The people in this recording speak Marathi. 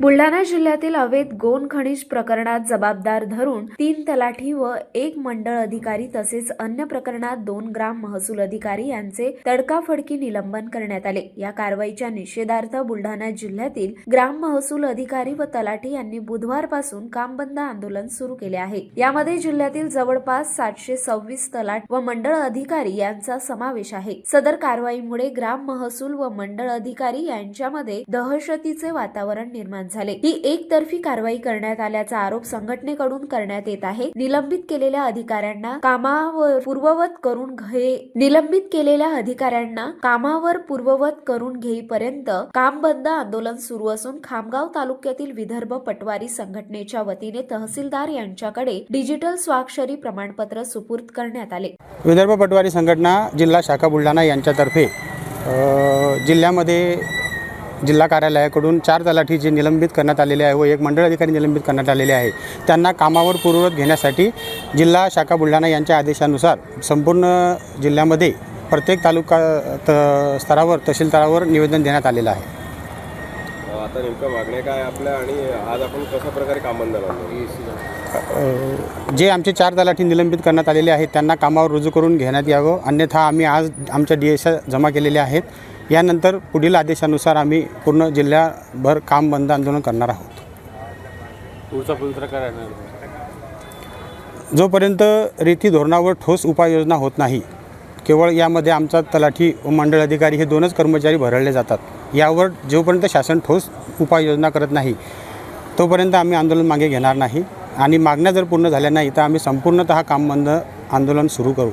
बुलढाणा जिल्ह्यातील अवैध गोन खनिज प्रकरणात जबाबदार धरून तीन तलाठी व एक मंडळ अधिकारी तसेच अन्य प्रकरणात दोन ग्राम महसूल अधिकारी यांचे तडकाफडकी निलंबन करण्यात आले. या कारवाईच्या निषेधार्थ बुलढाणा जिल्ह्यातील ग्राम महसूल अधिकारी व तलाठी यांनी बुधवारपासून काम बंद आंदोलन सुरू केले आहे. यामध्ये जिल्ह्यातील जवळपास सातशे सव्वीस तलाट व मंडळ अधिकारी यांचा समावेश आहे. सदर कारवाईमुळे ग्राम महसूल व मंडळ अधिकारी यांच्यामध्ये दहशतीचे वातावरण निर्माण झाले. ही एकतर्फी कारवाई करण्यात आल्याचा आरोप संघटनेकडून करण्यात येत आहे. निलंबित केलेल्या अधिकाऱ्यांना कामावर पूर्ववत करून घे निलंबित केलेल्या अधिकाऱ्यांना कामावर पूर्ववत करून घेईपर्यंत काम बंद आंदोलन सुरू असून खामगाव तालुक्यातील विदर्भ पटवारी संघटनेच्या वतीने तहसीलदार यांच्याकडे डिजिटल स्वाक्षरी प्रमाणपत्र सुपूर्द करण्यात आले. विदर्भ पटवारी संघटना जिल्हा शाखा बुलढाणा यांच्यातर्फे जिल्ह्यामध्ये जिल्हा कार्यालयाकडून चार तलाठी जे निलंबित करण्यात आलेले आहे व एक मंडळ अधिकारी निलंबित करण्यात आलेले आहे त्यांना कामावर पूर्ववत घेण्यासाठी जिल्हा शाखा बुलढाणा यांच्या आदेशानुसार संपूर्ण जिल्ह्यामध्ये प्रत्येक तालुका त स्तरावर तहसील स्तरावर निवेदन देण्यात आलेलं आहे. आता नेमकं मागण्या काय आपल्या आणि आज आपण कशा प्रकारे काम बंद जे आमचे चार तलाठी निलंबित करण्यात आलेले आहेत त्यांना कामावर रुजू करून घेण्यात यावं. अन्यथा आम्ही आज आमच्या डी एस जमा केलेले आहेत. यानंतर पुढील आदेशानुसार आम्ही पूर्ण जिल्ह्याभर काम बंद आंदोलन करणार आहोत. पुढचा पुढचा काय जोपर्यंत रीती धोरणावर ठोस उपाययोजना होत नाही केवळ यामध्ये आमचा तलाठी व मंडळ अधिकारी हे दोनच कर्मचारी भरळले जातात. यावर जोपर्यंत शासन ठोस उपाययोजना करत नाही तोपर्यंत आम्ही आंदोलन मागे घेणार नाही. आणि मागण्या जर पूर्ण झाल्या नाही तर आम्ही संपूर्णतः काम बंद आंदोलन सुरू करू.